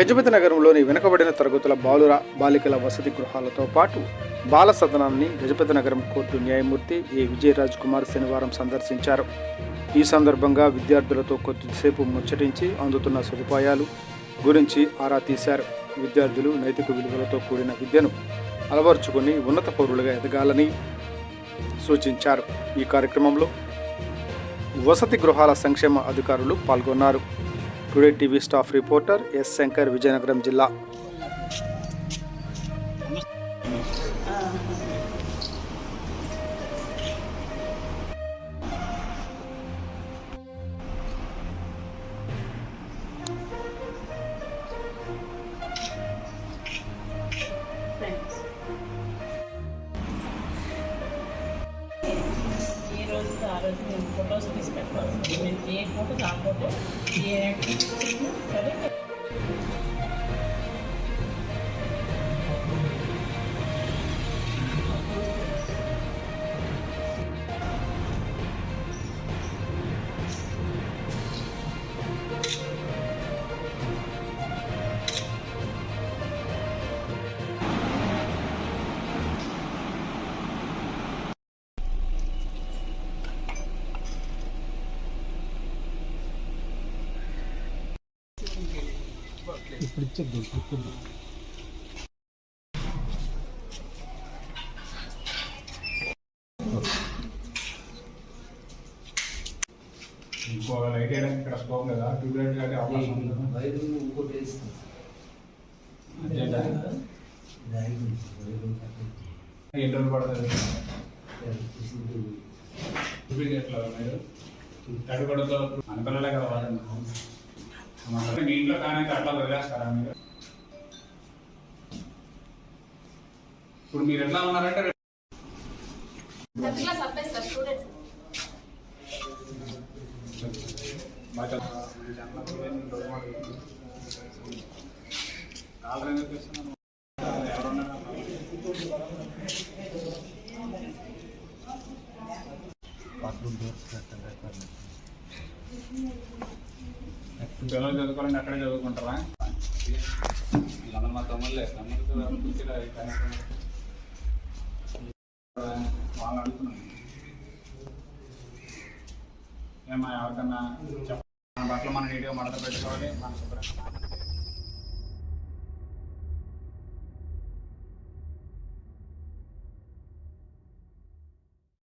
గజపతి నగరంలోని వెనుకబడిన తరగతుల బాలుర బాలికల వసతి గృహాలతో పాటు బాల సదనాన్ని గజపతి నగరం కోర్టు న్యాయమూర్తి ఏ. విజయరాజ్ కుమార్ శనివారం సందర్శించారు. ఈ సందర్భంగా విద్యార్థులతో కొద్దిసేపు ముచ్చటించి అందుతున్న సదుపాయాలు గురించి ఆరా తీశారు. విద్యార్థులు నైతిక విలువలతో కూడిన విద్యను అలవర్చుకుని ఉన్నత పౌరులుగా ఎదగాలని సూచించారు. ఈ కార్యక్రమంలో వసతి గృహాల సంక్షేమ అధికారులు పాల్గొన్నారు. today TV staff reporter S Shankar Vizianagaram జిల్లా ఏ ఆ రోజు మేము ఫొటోస్ తీసి పెట్టాల్సింది మేము ఏ ఫోటో ఆ ఫోటో ఏ చేసినా సరే ఇంకో లైట్ వేయడానికి ఇక్కడ స్కోప్ లేదా? ట్యూబ్ లైట్ కానీ అవకాశం ఉందా? వైరు ఇంకోటి వేస్తాం అదేంటా? ఎన్ని రోజులు పడుతుంది. మీరు. తడిపడతో అనుకున్నలే కదా వాడండి అసలు మీ ఇంట్లో కానీ అట్లా వదిలేస్తారా మీరు? ఇప్పుడు మీరు ఎట్లా ఉన్నారంటే కాలర్ ఎందుకు పిల్లలు చదువుకోవాలంటే అక్కడే చదువుకుంటారా? వీళ్ళందరూ మా తమ్ముళ్ళే తమ్ముళ్ళు వాళ్ళు అడుగుతున్నాను. ఏమా ఎవరికన్నా చెప్ప మన బట్టలు మనం నీట్గా మడత పెట్టుకోవాలి మన శుభ్రంగా